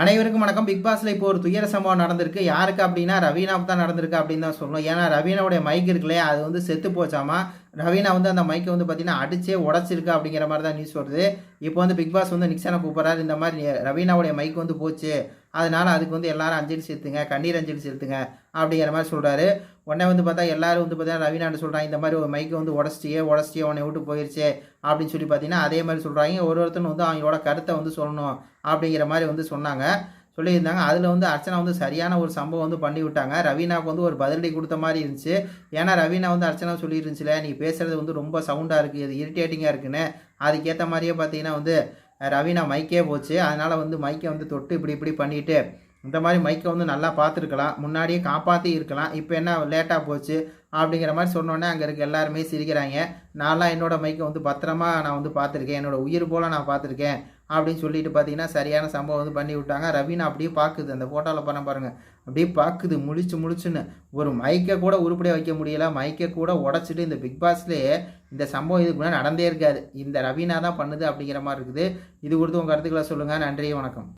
அனைவருக்கும் வணக்கம். பிக் பாஸில் இப்போ ஒரு துயர சம்பவம் நடந்திருக்கு. யாருக்கு அப்படின்னா ரவீனாவுக்கு தான் நடந்திருக்கு அப்படின்னு தான் சொல்லணும். ஏன்னா ரவீனாவுடைய மைக் இருக்குல்லே அது வந்து செத்து போச்சாமா? ரவீனா வந்து அந்த மைக்கை வந்து பார்த்தீங்கன்னா அடிச்சே உடச்சிருக்கு அப்படிங்கிற மாதிரி தான் நியூஸ் வருது. இப்போ வந்து பிக் பாஸ் வந்து நிக்சனை கூப்பிட்றாரு. இந்த மாதிரி ரவீனாவுடைய மைக் வந்து போச்சு. அதனால் அதுக்கு வந்து எல்லாரும் அஞ்சலி செலுத்துங்க கண்ணீர் அஞ்சலி செலுத்துங்க அப்படிங்கிற மாதிரி சொல்கிறாரு உடனே வந்து பார்த்தா எல்லாரும் வந்து பார்த்தீங்கன்னா ரவீனான்னு சொல்கிறாங்க இந்த மாதிரி ஒரு மைக்கை வந்து உடச்சிட்டியே உடச்சிட்டியே உன்னை விட்டு போயிடுச்சே அப்படின்னு சொல்லி பார்த்தீங்கன்னா அதே மாதிரி சொல்கிறாங்க ஒரு ஒருத்தரும் வந்து அவங்களோட கருத்தை வந்து சொல்லணும் அப்படிங்கிற மாதிரி வந்து சொன்னாங்க. சொல்லியிருந்தாங்க. அதில் வந்து அர்ச்சனா வந்து சரியான ஒரு சம்பவம் வந்து பண்ணி விட்டாங்க. ரவீனாவுக்கு வந்து ஒரு பதிலடி கொடுத்த மாதிரி இருந்துச்சு. ஏன்னா ரவீனா வந்து அர்ச்சனா சொல்லியிருந்துச்சுல நீ பேசுறது வந்து ரொம்ப சவுண்டாக இருக்குது இது இரிட்டேட்டிங்காக இருக்குன்னு. அதுக்கேற்ற மாதிரியே பார்த்தீங்கன்னா வந்து ரவீனா மைக்கே போச்சு. அதனால் வந்து மைக்கை வந்து தொட்டு இப்படி இப்படி பண்ணிவிட்டு இந்த மாதிரி மைக்கை வந்து நல்லா பார்த்துருக்கலாம். முன்னாடியே காப்பாற்றி இருக்கலாம். இப்போ என்ன லேட்டாக போச்சு அப்படிங்கிற மாதிரி சொன்னோன்னே அங்கே இருக்க எல்லாருமே சிரிக்கிறாங்க. நான்லாம் என்னோடய மைக்கை வந்து பத்திரமா நான் வந்து பார்த்துருக்கேன். என்னோடய உயிர் போல் நான் பார்த்துருக்கேன். அப்படின்னு சொல்லிட்டு பார்த்தீங்கன்னா சரியான சம்பவம் வந்து பண்ணி விட்டாங்க. ரவீனா அப்படியே பார்க்குது. அந்த ஃபோட்டோவில் பண்ண பாருங்கள் அப்படியே பார்க்குது. முழிச்சு முழிச்சுன்னு. ஒரு மைக்கை கூட உருப்படியாக வைக்க முடியல. மைக்கை கூட உடச்சிட்டு இந்த பிக் பாஸ்லேயே இந்த சம்பவம் இதுக்கு முன்னாடி நடந்தே இருக்காது. இந்த ரவீனா தான் பண்ணுது அப்படிங்கிற மாதிரி இருக்குது. இது கொடுத்து உங்கள் கருத்துக்களை சொல்லுங்கள் நன்றி. வணக்கம்.